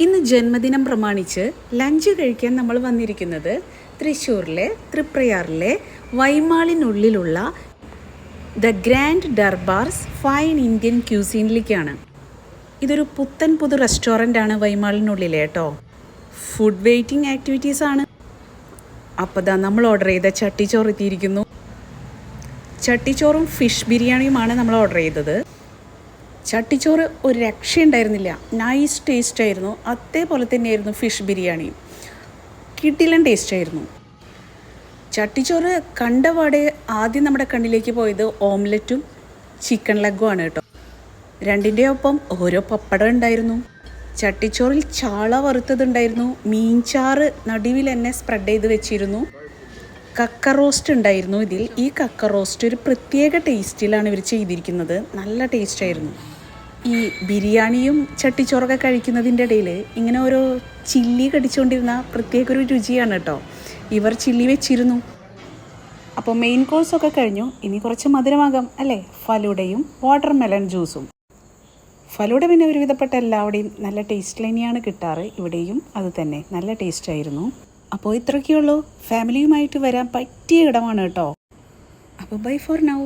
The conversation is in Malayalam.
ഇന്ന് ജന്മദിനം പ്രമാണിച്ച് ലഞ്ച് കഴിക്കാൻ നമ്മൾ വന്നിരിക്കുന്നത് തൃശ്ശൂരിലെ തൃപ്രയാറിലെ വൈമാളിനുള്ളിലുള്ള the grand durbars fine Indian ക്യൂസീനിലേക്കാണ്. ഇതൊരു പുത്തൻ പുതു റെസ്റ്റോറന്റ് ആണ് വൈമാളിനുള്ളിലെ കേട്ടോ. ഫുഡ് വെയിറ്റിംഗ് ആക്ടിവിറ്റീസ് ആണ്. അപ്പോൾ ദാ നമ്മൾ ഓർഡർ ചെയ്ത ചട്ടിച്ചോറ് എത്തിയിരിക്കുന്നു. ചട്ടിച്ചോറും ഫിഷ് ബിരിയാണിയുമാണ് നമ്മൾ ഓർഡർ ചെയ്തത്. ചട്ടിച്ചോറ് ഒരു രക്ഷയുണ്ടായിരുന്നില്ല. നൈസ് ടേസ്റ്റ് ആയിരുന്നു. അതേപോലെ തന്നെയായിരുന്നു ഫിഷ് ബിരിയാണി. കിട്ടിലൻ ടേസ്റ്റ് ആയിരുന്നു. ചട്ടിച്ചോറ് കണ്ടപാടെ ആദ്യം നമ്മുടെ കണ്ണിലേക്ക് പോയത് ഓംലെറ്റും ചിക്കൻ ലെഗും ആണ് കേട്ടോ. രണ്ടിന്റെ ഒപ്പം ഓരോ പപ്പടം ഉണ്ടായിരുന്നു. ചട്ടിച്ചോറിൽ ചാള വറുത്തതുണ്ടായിരുന്നു. മീൻചാറ് നടുവിൽ എന്നെ സ്പ്രെഡ് ചെയ്ത് വെച്ചിരുന്നു. കക്ക റോസ്റ്റ് ഉണ്ടായിരുന്നു ഇതിൽ. ഈ കക്ക റോസ്റ്റ് ഒരു പ്രത്യേക ടേസ്റ്റിലാണ് ഇവർ ചെയ്തിരിക്കുന്നത്. നല്ല ടേസ്റ്റ് ആയിരുന്നു. ഈ ബിരിയാണിയും ചട്ടിച്ചോറൊക്കെ കഴിക്കുന്നതിന്റെ ഇടയിൽ ഇങ്ങനെ ഓരോ ചില്ലി കടിച്ചുകൊണ്ടിരുന്ന പ്രത്യേക ഒരു രുചിയാണ് കേട്ടോ. ഇവർ ചില്ലി വെച്ചിരുന്നു. അപ്പോൾ മെയിൻ കോഴ്സൊക്കെ കഴിഞ്ഞു. ഇനി കുറച്ച് മധുരമാകാം അല്ലേ? ഫലുടയും വാട്ടർ മെലൺ ജ്യൂസും ഫലൂഡ പിന്നെ ഒരുവിധപ്പെട്ട എല്ലാവിടെയും നല്ല ടേസ്റ്റ് തന്നെയാണ് കിട്ടാറ്. ഇവിടെയും അത് തന്നെ. നല്ല ടേസ്റ്റ് ആയിരുന്നു. അപ്പോൾ ഇത്രയൊക്കെയുള്ളൂ. ഫാമിലിയുമായിട്ട് വരാൻ പറ്റിയ ഇടമാണ് കേട്ടോ. അപ്പോൾ ബൈ ഫോർ നൗ